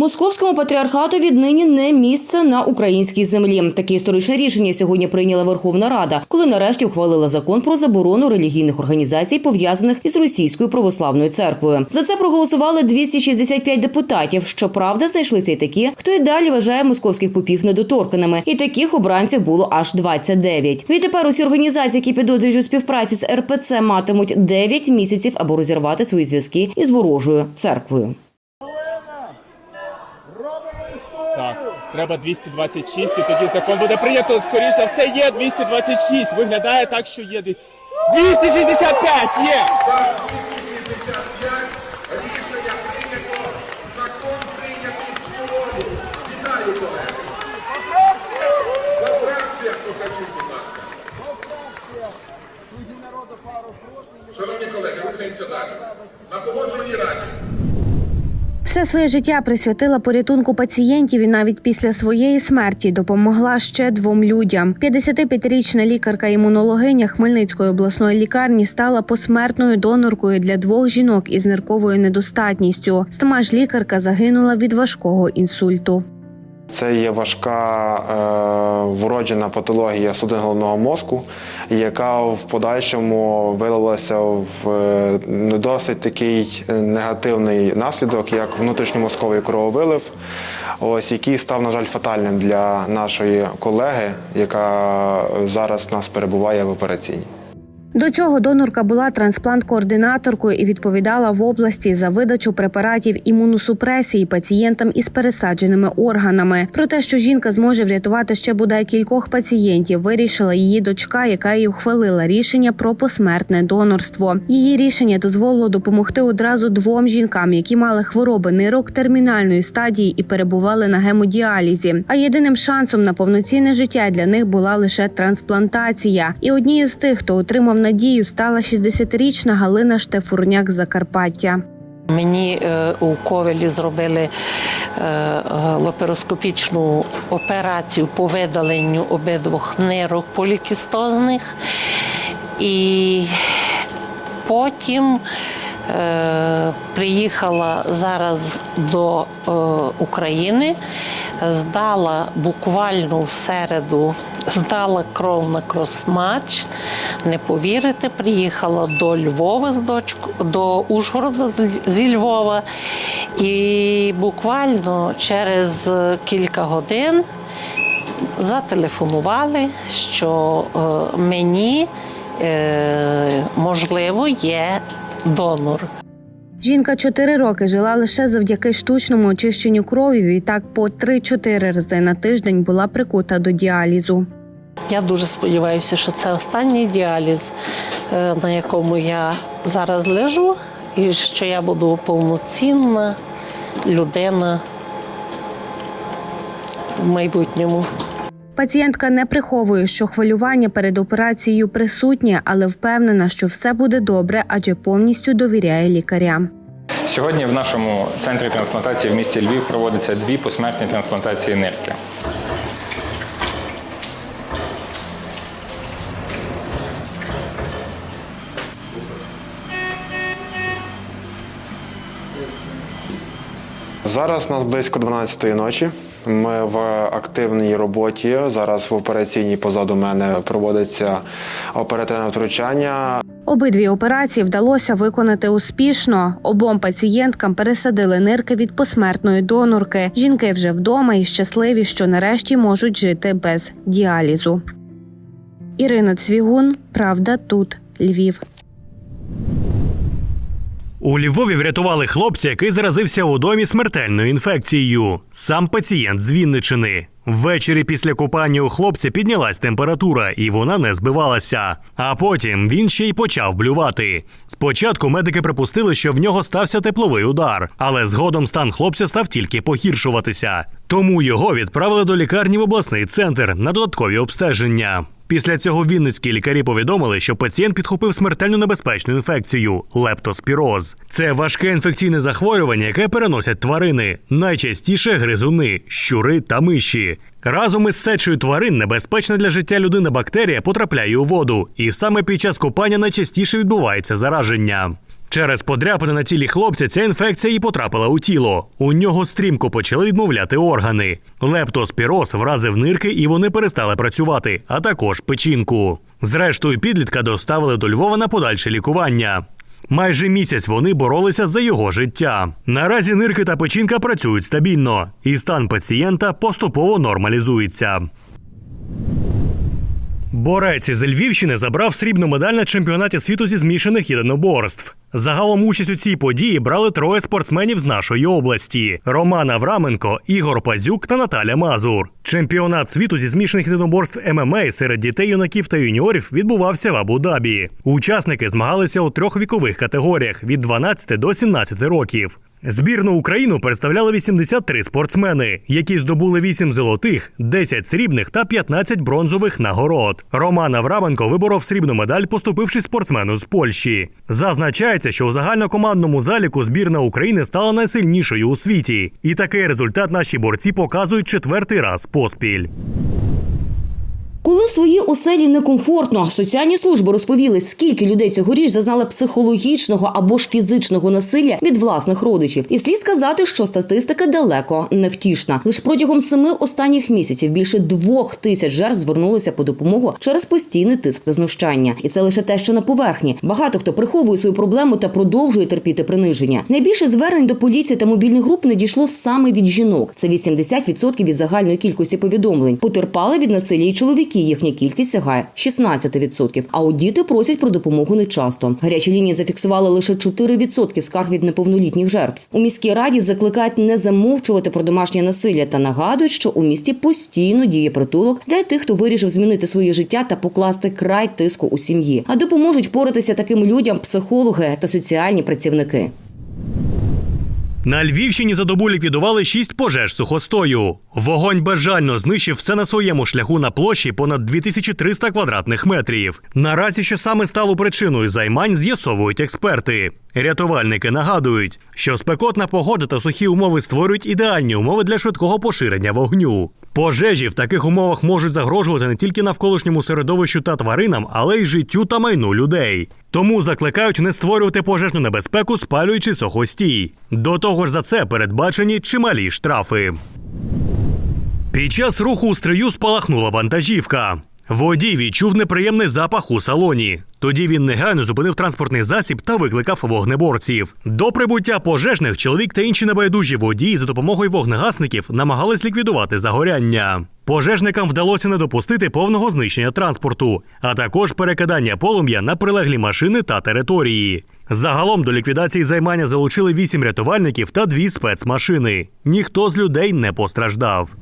Московському патріархату віднині не місце на українській землі. Таке історичне рішення сьогодні прийняла Верховна Рада, коли нарешті ухвалила закон про заборону релігійних організацій, пов'язаних із російською православною церквою. За це проголосували 265 депутатів. Щоправда, знайшлися й такі, хто й далі вважає московських попів недоторканими. І таких обранців було аж 29. Відтепер усі організації, які підозрюють у співпраці з РПЦ, матимуть 9 місяців або розірвати свої зв'язки із ворожою церквою. Треба 226, і тоді закон буде прийнято. Скоріше за все, є 226. Виглядає так, що є. дві- 265 є! Так, 265. Рішення прийнято. Закон прийнятий в цілому. Вітаю, колеги. По фракціях покажіть, будь ласка. Шановні колеги, рухаємося далі. На погодженій раді. Все своє життя присвятила порятунку пацієнтів і навіть після своєї смерті допомогла ще двом людям. 55-річна лікарка-імунологиня Хмельницької обласної лікарні стала посмертною доноркою для двох жінок із нирковою недостатністю. Сама ж лікарка загинула від важкого інсульту. Це є важка е, вроджена патологія судин головного мозку, яка в подальшому вилилася в е, досить такий е, негативний наслідок, як внутрішньомозковий крововилив, ось який став, на жаль, фатальним для нашої колеги, яка зараз в нас перебуває в операційній. До цього донорка була трансплант-координаторкою і відповідала в області за видачу препаратів імуносупресії пацієнтам із пересадженими органами. Про те, що жінка зможе врятувати ще бодай кількох пацієнтів, вирішила її дочка, яка й ухвалила рішення про посмертне донорство. Її рішення дозволило допомогти одразу двом жінкам, які мали хвороби нирок термінальної стадії і перебували на гемодіалізі. А єдиним шансом на повноцінне життя для них була лише трансплантація. І однією з тих, хто отримав надію, стала 60-річна Галина Штефурняк з Закарпаття. Мені е, у Ковелі зробили е, е, лапароскопічну операцію по видаленню обидвох нирок полікістозних. І потім приїхала зараз до України, здала буквально в середу, здала кров на кросмач. Не повірите, приїхала до Львова з дочкою, до Ужгорода зі Львова. І буквально через кілька годин зателефонували, що е, мені е, можливо є донор. Жінка чотири роки жила лише завдяки штучному очищенню крові. Відтак по 3-4 рази на тиждень була прикута до діалізу. Я дуже сподіваюся, що це останній діаліз, е, на якому я зараз лежу, і що я буду повноцінна людина в майбутньому. Пацієнтка не приховує, що хвилювання перед операцією присутнє, але впевнена, що все буде добре, адже повністю довіряє лікарям. Сьогодні в нашому центрі трансплантації в місті Львів проводяться дві посмертні трансплантації нирки. Зараз у нас близько 12-ї ночі. Ми в активній роботі. Зараз в операційній позаду мене проводиться оперативне втручання. Обидві операції вдалося виконати успішно. Обом пацієнткам пересадили нирки від посмертної донорки. Жінки вже вдома і щасливі, що нарешті можуть жити без діалізу. Ірина Цвігун, Правда, тут Львів. У Львові врятували хлопця, який заразився у домі смертельною інфекцією. Сам пацієнт з Вінничини. Ввечері після купання у хлопця піднялась температура, і вона не збивалася. А потім він ще й почав блювати. Спочатку медики припустили, що в нього стався тепловий удар, але згодом стан хлопця став тільки погіршуватися. Тому його відправили до лікарні в обласний центр на додаткові обстеження. Після цього вінницькі лікарі повідомили, що пацієнт підхопив смертельно небезпечну інфекцію лептоспіроз. Це важке інфекційне захворювання, яке переносять тварини, найчастіше гризуни, щури та миші. Разом із сечею тварин небезпечна для життя людини бактерія потрапляє у воду, і саме під час купання найчастіше відбувається зараження. Через подряпини на тілі хлопця ця інфекція і потрапила у тіло. У нього стрімко почали відмовляти органи. Лептоспіроз вразив нирки, і вони перестали працювати, а також печінку. Зрештою, підлітка доставили до Львова на подальше лікування. Майже місяць вони боролися за його життя. Наразі нирки та печінка працюють стабільно, і стан пацієнта поступово нормалізується. Борець із Львівщини забрав срібну медаль на чемпіонаті світу зі змішаних єдиноборств. Загалом участь у цій події брали троє спортсменів з нашої області: Роман Авраменко, Ігор Пазюк та Наталя Мазур. Чемпіонат світу зі змішаних єдиноборств ММА серед дітей, юнаків та юніорів відбувався в Абу-Дабі. Учасники змагалися у трьох вікових категоріях від 12 до 17 років. Збірну Україну представляли 83 спортсмени, які здобули 8 золотих, 10 срібних та 15 бронзових нагород. Роман Авраменко виборов срібну медаль, поступивши спортсмену з Польщі. Зазначається, що у загальнокомандному заліку збірна України стала найсильнішою у світі, і такий результат наші борці показують четвертий раз поспіль. Коли в своїй оселі некомфортно, соціальні служби розповіли, скільки людей цьогоріч зазнали психологічного або ж фізичного насилля від власних родичів. І слід сказати, що статистика далеко не втішна. Лише протягом семи останніх місяців більше двох тисяч жертв звернулися по допомогу через постійний тиск та знущання. І це лише те, що на поверхні. Багато хто приховує свою проблему та продовжує терпіти приниження. Найбільше звернень до поліції та мобільних груп надійшло саме від жінок. Це 80% від загальної кількості повідомлень. Потерпали від насилля і чоловіки. Їхня кількість сягає 16%. А от діти просять про допомогу нечасто. Гарячі лінії зафіксували лише 4% скарг від неповнолітніх жертв. У міській раді закликають не замовчувати про домашнє насилля та нагадують, що у місті постійно діє притулок для тих, хто вирішив змінити своє життя та покласти край тиску у сім'ї. А допоможуть поратися таким людям психологи та соціальні працівники. На Львівщині за добу ліквідували шість пожеж сухостою. Вогонь безжально знищив все на своєму шляху на площі понад 2300 квадратних метрів. Наразі, що саме стало причиною займань, з'ясовують експерти. Рятувальники нагадують, що спекотна погода та сухі умови створюють ідеальні умови для швидкого поширення вогню. Пожежі в таких умовах можуть загрожувати не тільки навколишньому середовищу та тваринам, але й життю та майну людей. Тому закликають не створювати пожежну небезпеку, спалюючи сухостій. До того ж, за це передбачені чималі штрафи. Під час руху у стрию спалахнула вантажівка. Водій відчув неприємний запах у салоні. Тоді він негайно зупинив транспортний засіб та викликав вогнеборців. До прибуття пожежних чоловік та інші небайдужі водії за допомогою вогнегасників намагались ліквідувати загоряння. Пожежникам вдалося не допустити повного знищення транспорту, а також перекидання полум'я на прилеглі машини та території. Загалом до ліквідації займання залучили вісім рятувальників та дві спецмашини. Ніхто з людей не постраждав.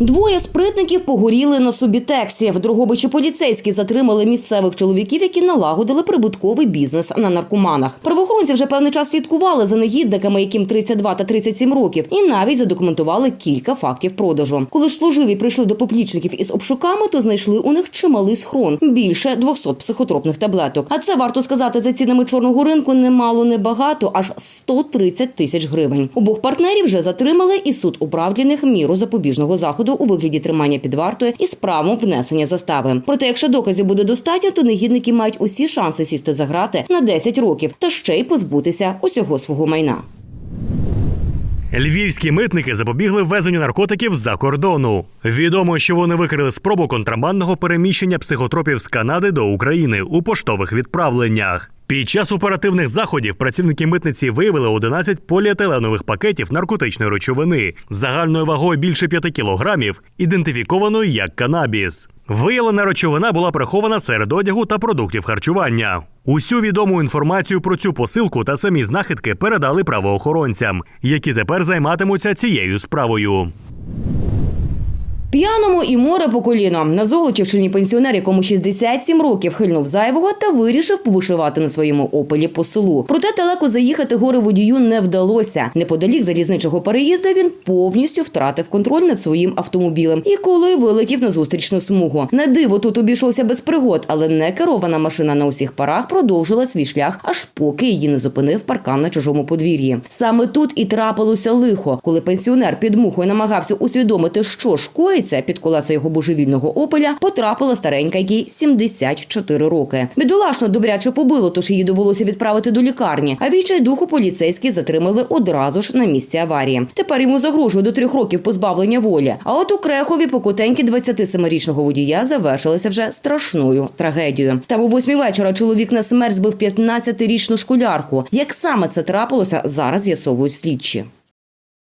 Двоє спритників погоріли на Субітексі. В Дрогобичі поліцейські затримали місцевих чоловіків, які налагодили прибутковий бізнес на наркоманах. Правоохоронці вже певний час слідкували за негідниками, яким 32 та 37 років, і навіть задокументували кілька фактів продажу. Коли ж служиві прийшли до поплічників із обшуками, то знайшли у них чималий схрон більше 200 психотропних таблеток. А це варто сказати за цінами чорного ринку немало небагато, аж 130 тисяч гривень. Обох партнерів вже затримали, і суд управ міру запобіжного заходу у вигляді тримання під вартою із правом внесення застави. Проте, якщо доказів буде достатньо, то негідники мають усі шанси сісти за грати на 10 років та ще й позбутися усього свого майна. Львівські митники запобігли ввезенню наркотиків з-за кордону. Відомо, що вони викрили спробу контрабандного переміщення психотропів з Канади до України у поштових відправленнях. Під час оперативних заходів працівники митниці виявили 11 поліетиленових пакетів наркотичної речовини загальною вагою більше 5 кілограмів, ідентифікованої як канабіс. Виявлена речовина була прихована серед одягу та продуктів харчування. Усю відому інформацію про цю посилку та самі знахідки передали правоохоронцям, які тепер займатимуться цією справою. П'яному і море по коліно. На Золочівщині пенсіонер, якому 67 років, хильнув зайвого та вирішив повишивати на своєму опелі по селу. Проте далеко заїхати горе водію не вдалося. Неподалік залізничого переїзду він повністю втратив контроль над своїм автомобілем і коли вилетів на зустрічну смугу. На диво тут обійшлося без пригод, але не керована машина на усіх парах продовжила свій шлях, аж поки її не зупинив паркан на чужому подвір'ї. Саме тут і трапилося лихо, коли пенсіонер під мухою намагався усвідомити, що шкоїть, це під колеса його божевільного опеля потрапила старенька, якій 74 роки. Бідолашно добряче побило, тож її довелося відправити до лікарні. А відчай духу поліцейські затримали одразу ж на місці аварії. Тепер йому загрожує до трьох років позбавлення волі. А от у Крехові покутеньки 27-річного водія завершилися вже страшною трагедією. Там у восьмій вечора чоловік на смерть збив 15-річну школярку. Як саме це трапилося, зараз з'ясовують слідчі.